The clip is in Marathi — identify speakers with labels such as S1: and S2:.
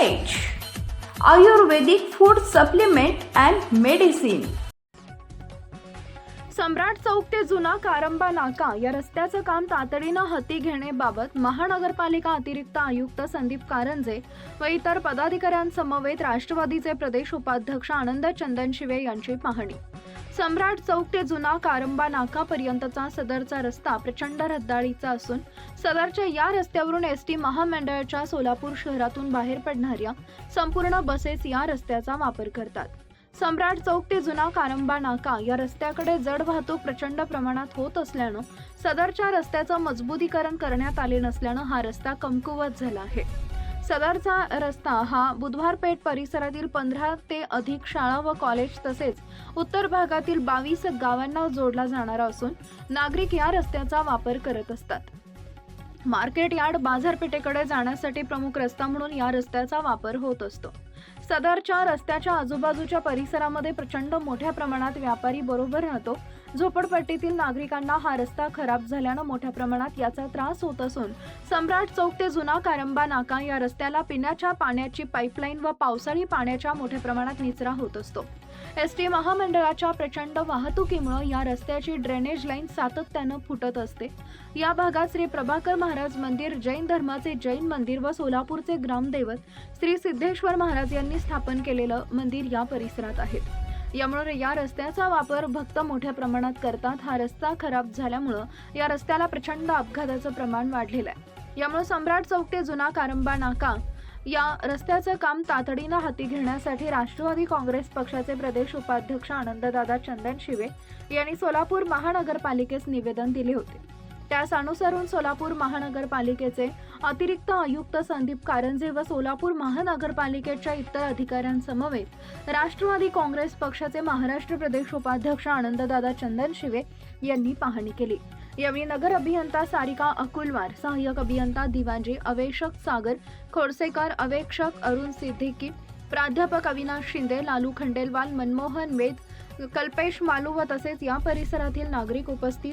S1: Ayurvedic food supplement and medicine
S2: Samrat Chowk ते जुना कारंबा नाका या रस्त्याचं काम तातडीनं हाती घेण्याबाबत महानगरपालिका अतिरिक्त आयुक्त संदीप कारंजे व इतर पदाधिकाऱ्यांसमवेत राष्ट्रवादीचे प्रदेश उपाध्यक्ष आनंद चंदनशिवे यांची पाहणी. सम्राट चौक ते जुना कारंबा नाकापर्यंतचा सदरचा रस्ता प्रचंड रद्दाळीचा असून सदरच्या या रस्त्यावरून एस टी महामंडळाच्या सोलापूर शहरातून बाहेर पडणाऱ्या संपूर्ण बसेस या रस्त्याचा वापर करतात. सम्राट चौक ते जुना कारंबा नाका या रस्त्याकडे जड वाहतूक प्रचंड प्रमाणात होत असल्यानं सदरच्या रस्त्याचं मजबूतीकरण करण्यात आले नसल्यानं हा रस्ता कमकुवत झाला आहे. सदरचा रस्ता हा बुधवार पेठ परिसरातील पंधरा ते अधिक शाळा व कॉलेज तसेच उत्तर भागातील बावीस गावांना जोडला जाणारा असून नागरिक या रस्त्याचा वापर करत असतात. मार्केट यार्ड बाजारपेठेकडे जाण्यासाठी प्रमुख रस्ता म्हणून या रस्त्याचा वापर होत असतो. सदरच्या रस्त्याच्या आजूबाजूच्या परिसरामध्ये प्रचंड मोठ्या प्रमाणात व्यापारी बरोबर राहतो झोपडपट्टीतील नागरिकांना हा रस्ता खराब झाल्यानं मोठ्या प्रमाणात याचा त्रास होत असून सम्राट चौक ते जुना कारंबा नाका या रस्त्याला पिण्याच्या पाण्याची पाईपलाईन व पावसाळी पाण्याच्या मोठ्या प्रमाणात निचरा होत असतो. एस टी महामंडळाच्या प्रचंड वाहतुकीमुळे या रस्त्याची ड्रेनेज लाईन सातत्यानं फुटत असते. या भागात श्री प्रभाकर महाराज मंदिर जैन धर्माचे जैन मंदिर व सोलापूरचे ग्रामदैवत श्री सिद्धेश्वर महाराज यांनी स्थापन केलेलं मंदिर या परिसरात आहेत यामुळे या रस्त्याचा वापर भक्त मोठ्या प्रमाणात करतात. हा रस्ता खराब झाल्यामुळं या रस्त्याला प्रचंड अपघाताचं प्रमाण वाढलेलं आहे. यामुळे सम्राट चौक ते जुना कारंबा नाका या रस्त्याचं काम तातडीनं हाती घेण्यासाठी राष्ट्रवादी काँग्रेस पक्षाचे प्रदेश उपाध्यक्ष आनंददादा चंदन शिवे यांनी सोलापूर महानगरपालिकेस निवेदन दिले होते. त्यास अनुसरून सोलापूर महानगरपालिकेचे अतिरिक्त आयुक्त संदीप कारंजे व सोलापूर महानगरपालिकेच्या इतर अधिकाऱ्यांसमवेत राष्ट्रवादी काँग्रेस पक्षाचे महाराष्ट्र प्रदेश उपाध्यक्ष आनंददादा चंदनशिवे यांनी पाहणी केली. यावेळी नगर अभियंता सारिका अकुलवार सहाय्यक अभियंता दिवांजी अवेक्षक सागर खोडसेकर अवेक्षक अरुण सिद्दीकी प्राध्यापक अविनाश शिंदे लालू खंडेलवाल मनमोहन वेद कल्पेश मालू व तसेच या परिसरातील नागरिक उपस्थित